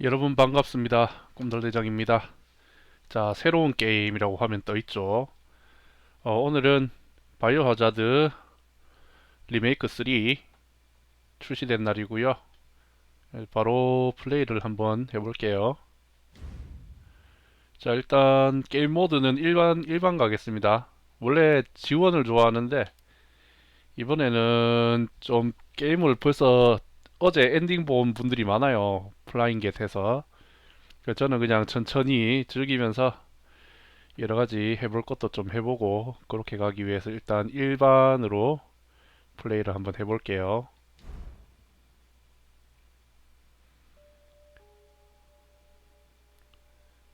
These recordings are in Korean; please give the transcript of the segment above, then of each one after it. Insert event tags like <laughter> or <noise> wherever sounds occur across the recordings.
여러분 반갑습니다. 꿈돌대장입니다. 자, 새로운 게임이라고 화면 떠 있죠. 어, 오늘은 바이오 하자드 리메이크 3 출시된 날이고요. 네, 바로 플레이를 한번 해볼게요. 자, 일단 게임 모드는 일반 일반 가겠습니다. 원래 지원을 좋아하는데 이번에는 좀 게임을 벌써 어제 엔딩 본 분들이 많아요. 플라잉 겟에서. 저는 그냥 천천히 즐기면서 여러 가지 해볼 것도 좀 해보고 그렇게 가기 위해서 일단 일반으로 플레이를 한번 해볼게요.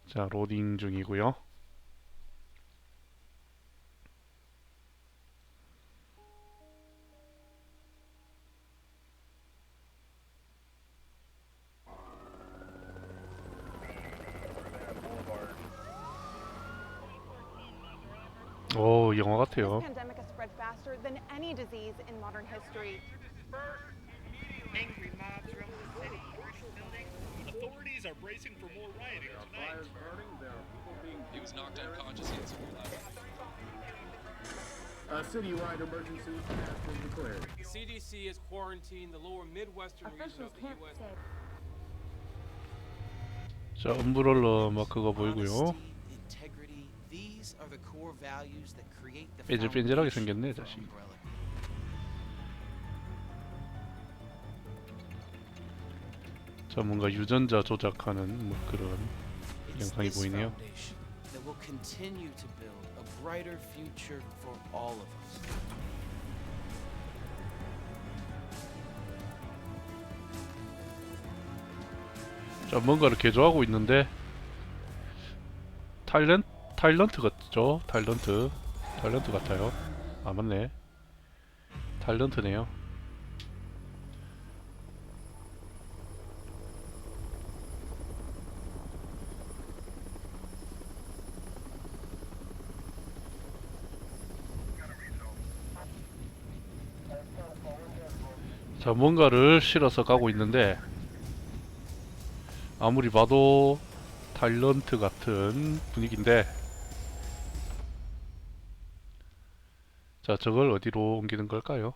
자, 로딩 중이고요. had severe left. A citywide emergency has been declared. The CDC has quarantined the lower Midwestern region of the U.S. 자, 엄브롤러 마크가 보이고요. Honesty, integrity, These are the core values that create the 뺀질뺀질하게 foundation 생겼네, 자식. Umbrella. 자, 뭔가 유전자 조작하는 뭐 그런 영상이 보이네요. 자, 뭔가를 개조하고 있는데 타 일런트 같죠? 타일런트 타일런트 같아요. 아 맞네. 타일런트네요. 자, 뭔가를 실어서 가고 있는데 아무리 봐도 타일런트 같은 분위기인데 자 저걸 어디로 옮기는 걸까요?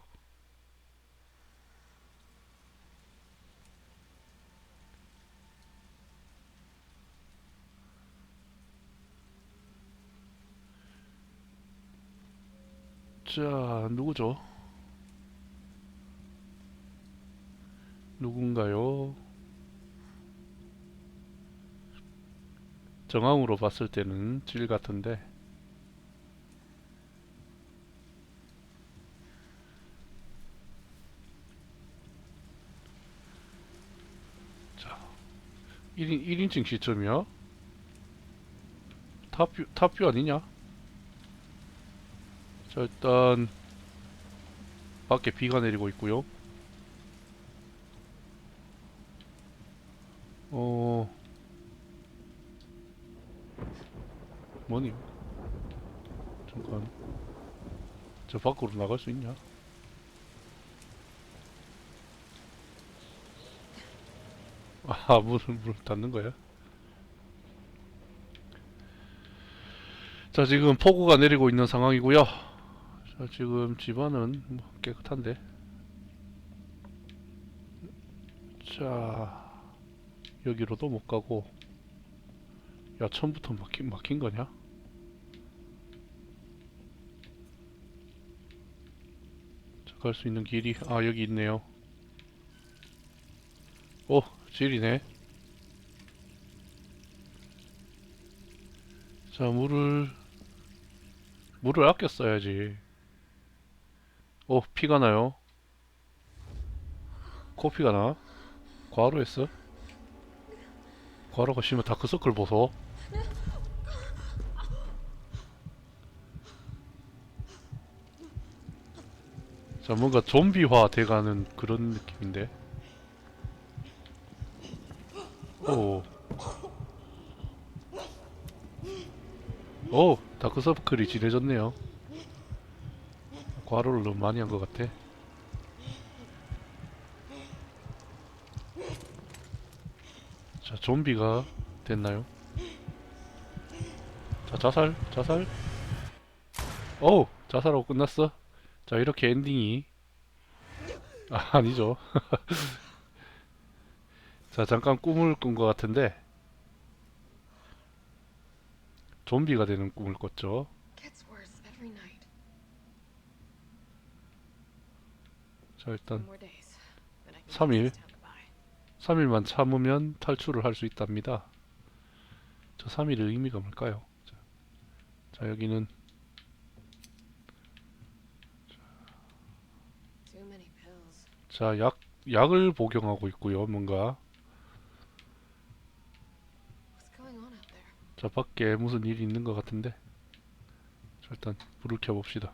자 누구죠? 누군가요? 정황으로 봤을 때는 질 같은데 자 1인, 1인칭 시점이야? 탑뷰, 탑뷰 아니냐? 자 일단 밖에 비가 내리고 있고요 어 뭐니? 잠깐. 저 밖으로 나갈 수 있냐? 아, 문을, 문을 닫는 거야? 자, 지금 폭우가 내리고 있는 상황이고요. 자, 지금 집안은 뭐 깨끗한데. 자, 여기로도 못 가고. 야, 처음부터 막힌, 막힌 거냐? 자, 갈수 있는 길이, 아, 여기 있네요. 오, 질이네. 자, 물을, 물을 아껴 써야지. 오, 피가 나요. 코피가 나. 과로 했어? 과로가 심해 다크서클 보소. 자, 뭔가 좀비화 돼가는 그런 느낌인데. 오. 오, 다크서클이 진해졌네요. 과로를 너무 많이 한 것 같아. 자, 좀비가 됐나요? 자, 자살, 자살. 어우, 자살하고 끝났어. 자, 이렇게 엔딩이. 아, 아니죠. <laughs> 자, 잠깐 꿈을 꾼 것 같은데. 좀비가 되는 꿈을 꿨죠. 자, 일단 More days. Then I can 삼 get 일. this town to buy. 3일만 참으면 탈출을 할 수 있답니다. 저 3일의 의미가 뭘까요? 자, 자, 여기는. 자, 약 약을 복용하고 있고요. 뭔가 What's going on out there? 자, 밖에 무슨 일이 있는 것 같은데. 자, 일단 불을 켜 봅시다.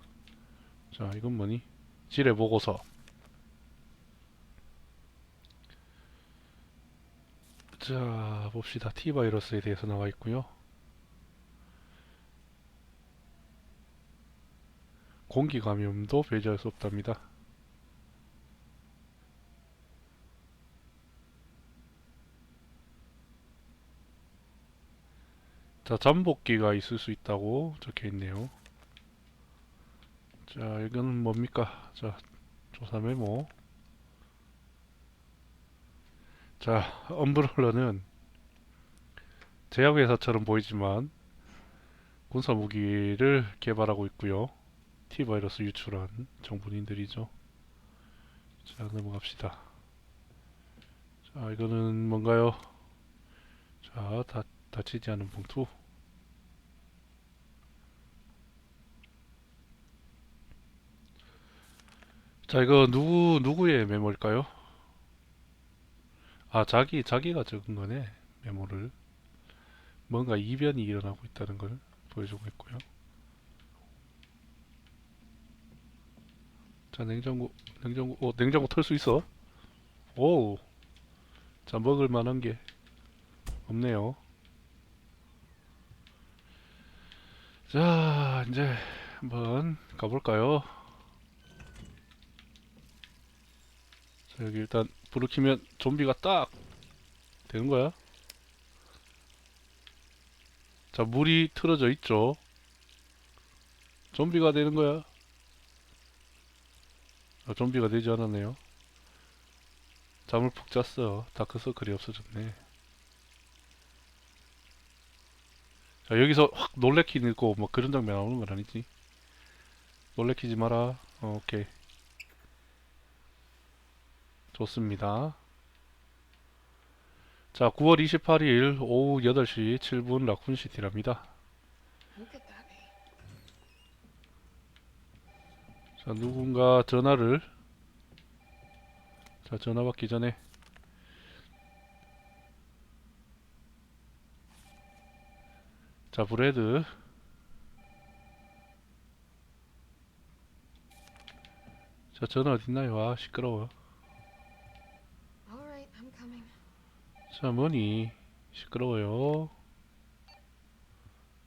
자, 이건 뭐니? 지뢰 보고서. 자, 봅시다. T 바이러스에 대해서 나와 있고요. 공기 감염도 배제할 수 없답니다. 자, 잠복기가 있을 수 있다고 적혀 있네요. 자, 이거는 뭡니까? 자, 조사 메모. 자, 엄브렐러는 제약회사처럼 보이지만 군사 무기를 개발하고 있고요. T 바이러스 유출한 정부인들이죠. 자, 넘어갑시다. 자, 이거는 뭔가요? 자, 다 다치지 않은 봉투. 자, 이거 누구 누구의 메모일까요? 아, 자기 자기가 적은 거네. 메모를. 뭔가 이변이 일어나고 있다는 걸 보여주고 있고요. 자, 냉장고 냉장고 오, 냉장고 털 수 있어? 오. 자, 먹을 만한 게 없네요. 자, 이제 한번 가볼까요? 자, 여기 일단 불을 켜면 좀비가 딱 되는 거야. 자, 물이 틀어져 있죠. 좀비가 되는 거야. 아, 좀비가 되지 않았네요. 잠을 푹 잤어. 다크서클이 없어졌네. 자, 여기서 확 놀래키고 뭐 그런 장면 나오는 건 아니지. 놀래키지 마라. 어, 오케이. 좋습니다. 자, 9월 28일 오후 8시 7분 라쿤시티랍니다. 자, 누군가 전화를 자, 전화 받기 전에 자, 브레드 자, 전화 어딨나요? 아, 시끄러워. All right, I'm coming. 자, 뭐니? 시끄러워요.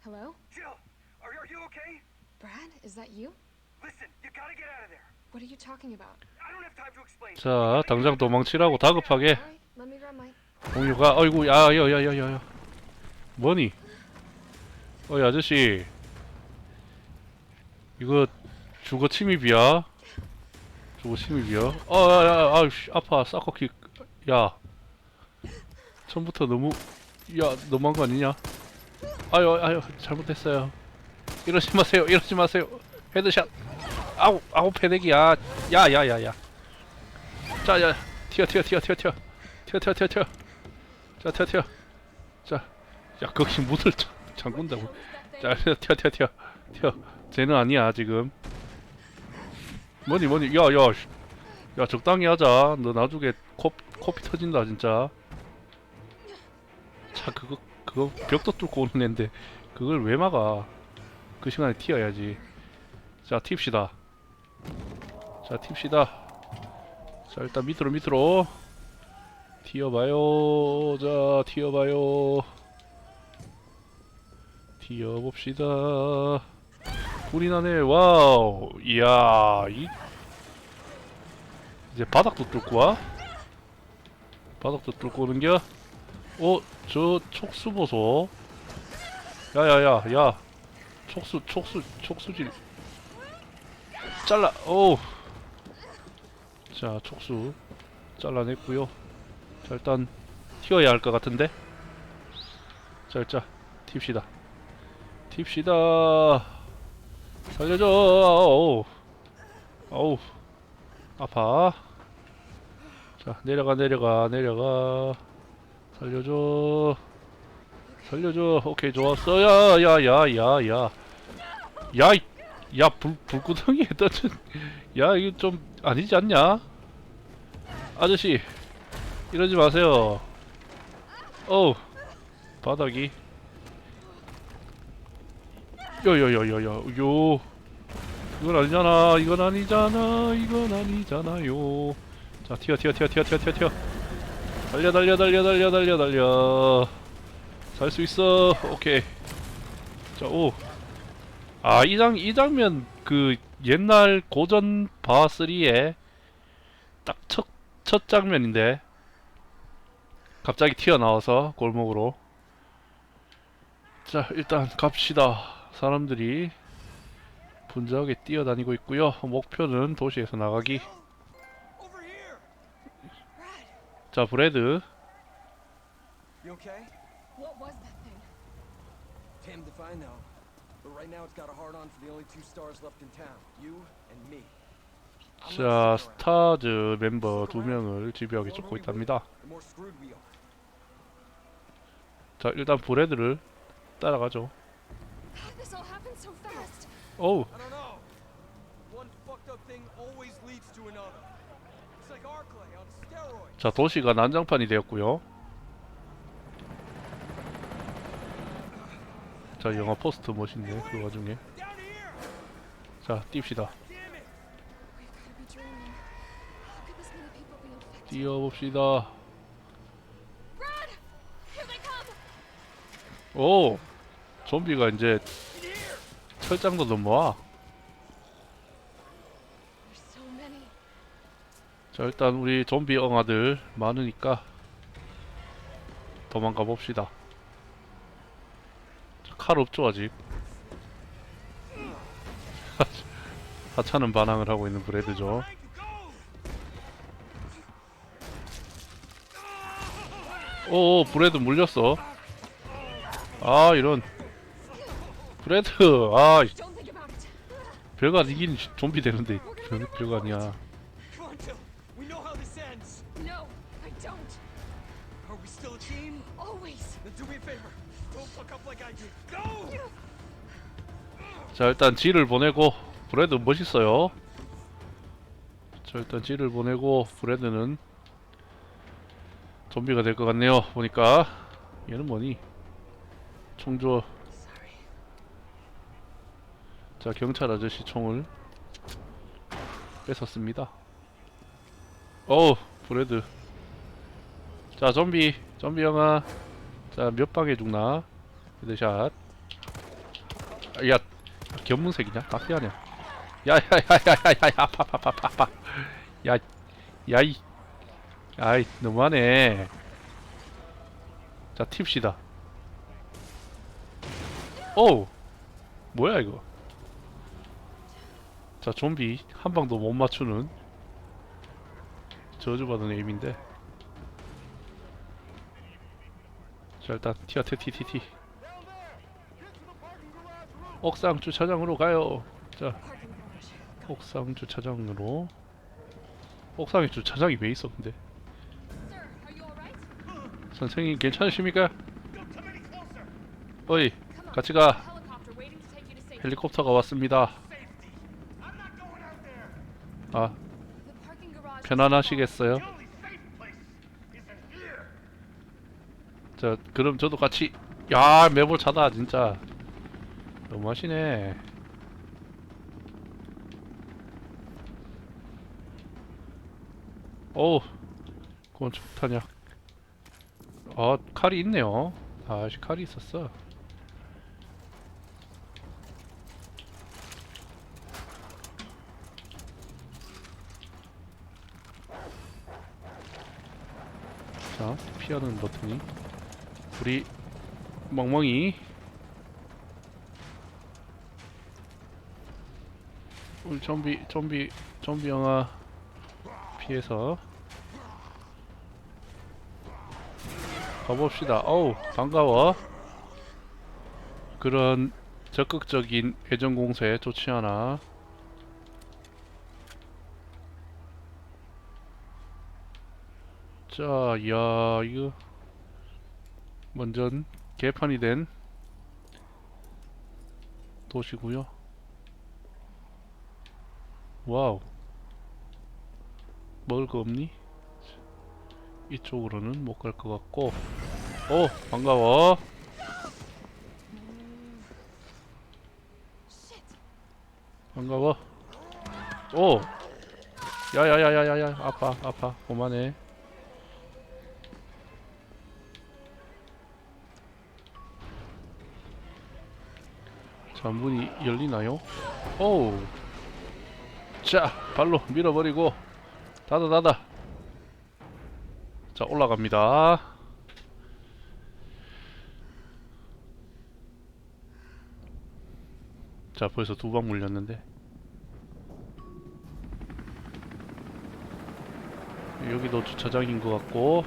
Hello? Jill, are, are you okay? Brad, is that you? Listen, you gotta get out of there. What are you talking about? I don't have time to explain. 자, 당장 도망치라고 다급하게 All right, let me grab my. 공유가 어이구 야야야야야 뭐니? 어이 아저씨 이거 주거 침입이야? 주거 침입이야? 어야야 아파 사커킥 야 처음부터 너무 야 너무한 거 아니냐? 아유 아유 잘못했어요 이러지 마세요 이러지 마세요 헤드샷 아우 아우 패대기야 야야야야 자야 튀어 튀어 튀어 튀어 튀어 튀어 튀어 튀어 튀어 자, 튀어, 튀어. 자, 야, 거기 문을 잠- 잠근다고. 자, 튀어, 튀어, 튀어, 튀어. 쟤는 아니야, 지금. 뭐니, 뭐니, 야, 야, 씨. 야, 적당히 하자. 너 나중에 코, 코피 터진다, 진짜. 자, 그거, 그거 벽도 뚫고 오는 앤데, 그걸 왜 막아? 그 시간에 튀어야지. 자, 튑시다. 자, 튑시다. 자, 일단 밑으로, 밑으로. 튀어봐요. 자, 튀어봐요. 튀어봅시다. 불이 나네. 와우. 이야, 이 이제 바닥도 뚫고 와. 바닥도 뚫고 오는겨. 어, 저 촉수 보소. 야야야, 야. 촉수, 촉수, 촉수질. 잘라. 오. 자, 촉수 잘라냈고요. 자, 일단 튀어야 할 것 같은데. 자, 일자 튑시다. 튑시다. 살려줘. 어우. 어우. 아파. 자, 내려가, 내려가, 내려가. 살려줘. 살려줘. 오케이, 좋았어. 야, 야, 야, 야, 야. 야, 이- 야, 불, 불구덩이에 <laughs> 떠진. 야, 이거 좀 아니지 않냐? 아저씨, 이러지 마세요. 어우, 바닥이. 요요요요요, 요. 이건 아니잖아. 이건 아니잖아. 이건 아니잖아요. 자, 튀어, 튀어, 튀어, 튀어, 튀어, 튀어, 튀어. 달려, 달려, 달려, 달려, 달려, 달려. 살 수 있어. 오케이. 자, 오. 아, 이 장, 이 장면, 그, 옛날 고전 바3의 딱 첫, 첫 장면인데. 갑자기 튀어나와서 골목으로. 자, 일단 갑시다. 사람들이 분주하게 뛰어다니고 있고요. 목표는 도시에서 나가기. 자, 브레드. You okay? What was that thing? Damned if I know. But right now it's got a hard on for the only two stars left in town. You and me. I'm 자, not sticking around. 스타즈 멤버 두 명을 집요하게 쫓고 있답니다. wait, The more screwed we are. 자, 일단 브레드를 따라가죠. How did this all happen so fast? 어우, I don't know. 자, 도시가 난장판이 되었고요. 자, 영화 포스트 멋있네, 그 와중에. 자, infected? 뛰어봅시다. 오! 좀비가 이제 철장도 넘어와. 자, 일단 우리 좀비 엉아들 많으니까 도망가 봅시다. 자, 칼 없죠, 아직. <laughs> 하찮은 반항을 하고 있는 브레드죠. 오, 브레드 물렸어. 아, 이런. 브레드, 아. 별거 아니긴 좀비 되는데. 별, 별거 아니야. 자 일단 G를 보내고 브레드 멋있어요. 자 일단 G를 보내고 브레드는 좀비가 될 것 같네요 보니까. 얘는 뭐니? 총 줘. 자 경찰 아저씨 총을 뺏었습니다. 어우 브레드. 자 좀비. 좀비 영화 자 몇 방에 죽나? 헤드샷. 야 견문색이냐? 까피하냐? 야야야야야야야 파파파파파. 야 야이. 야이 너무하네. 자 팁시다. 오 뭐야 이거? 자 좀비. 한 방도 못 맞추는 저주받은 에임인데 자 일단 티아테 티티티 옥상 주차장으로 가요. 자. 옥상 주차장으로. 옥상에 주차장이 왜 있어, 근데? 선생님 괜찮으십니까? 어이. 같이 가. 헬리콥터가 왔습니다. 아, 편안하시겠어요? The only safe place is in here. 자, 그럼 저도 같이. 야, 매볼 차다, 진짜. 너무하시네. 어우, 그건 좋다냐. 아, 칼이 있네요. 아, 씨, 칼이 있었어. 자, 피하는 버튼이 우리 멍멍이 우리 좀비 좀비 좀비 영화 피해서 가봅시다. 어우 반가워. 그런 적극적인 애정 공세 좋지 않아. 자, 야 이거 완전 개판이 된 도시고요. 와우. 먹을 거 없니? 이쪽으로는 못 갈 것 같고. 오, 반가워. 반가워. 오. 야야야야야야. 아파 아파. 그만해. 자, 문이 열리나요? 오우. 자, 발로 밀어버리고. 닫아, 닫아. 자, 올라갑니다. 자, 벌써 두 방 물렸는데. 여기도 주차장인 것 같고.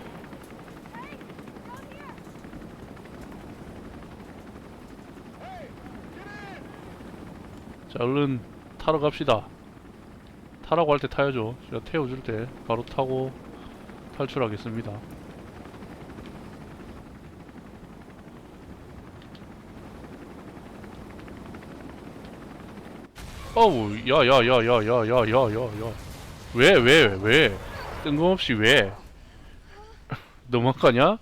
자, 얼른 타러 갑시다. 타라고 할 때 타야죠. 제가 태워줄 때 바로 타고 탈출하겠습니다. 어우, 야, 야, 야, 야, 야, 야, 야, 야, 야. 왜, 왜, 왜? 뜬금없이 왜? <laughs> 거 아니야?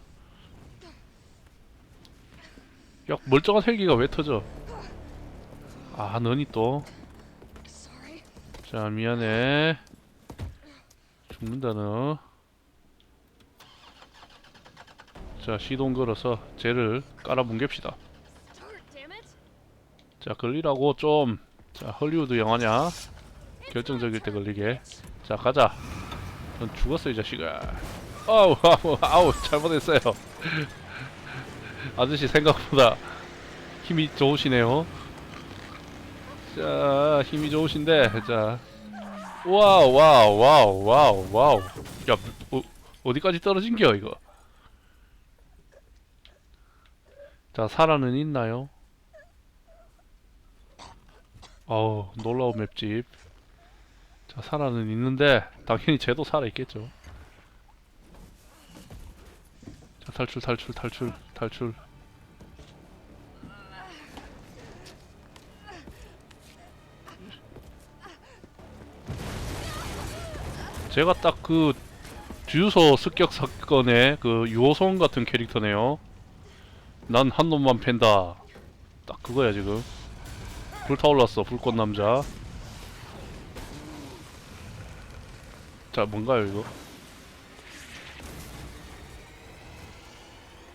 야, 멀쩡한 헬기가 왜 터져? 아, 너니 또. 자, 미안해. 죽는다, 너. 자, 시동 걸어서 쟤를 깔아뭉갭시다. 자, 걸리라고 좀. 자, 헐리우드 영화냐? 결정적일 때 걸리게. 자, 가자. 넌 죽었어, 이 자식아. 아우, 아우, 아우, 잘못했어요. <laughs> 아저씨 생각보다 힘이 좋으시네요. 자, 힘이 좋으신데, 자. 와우, 와우, 와우, 와우, 와우. 야, 어, 어디까지 떨어진겨, 이거? 자, 살아는 있나요? 어우, 놀라운 맵집. 자, 살아는 있는데, 당연히 쟤도 살아있겠죠. 자, 탈출, 탈출, 탈출, 탈출. 제가 딱 그 주유소 습격 사건의 그 유호성 같은 캐릭터네요. 난 한 놈만 팬다. 딱 그거야 지금. 불타올랐어 불꽃 남자. 자 뭔가요 이거?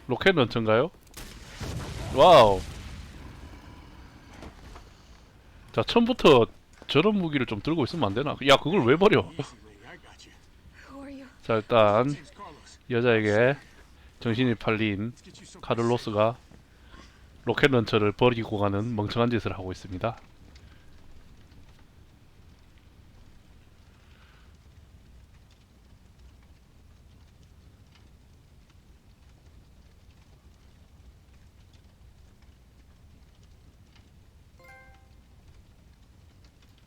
로켓 런처인가요? 와우. 자 처음부터 저런 무기를 좀 들고 있으면 안 되나? 야 그걸 왜 버려? 자 일단 여자에게 정신이 팔린 카를로스가 로켓 런처를 버리고 가는 멍청한 짓을 하고 있습니다.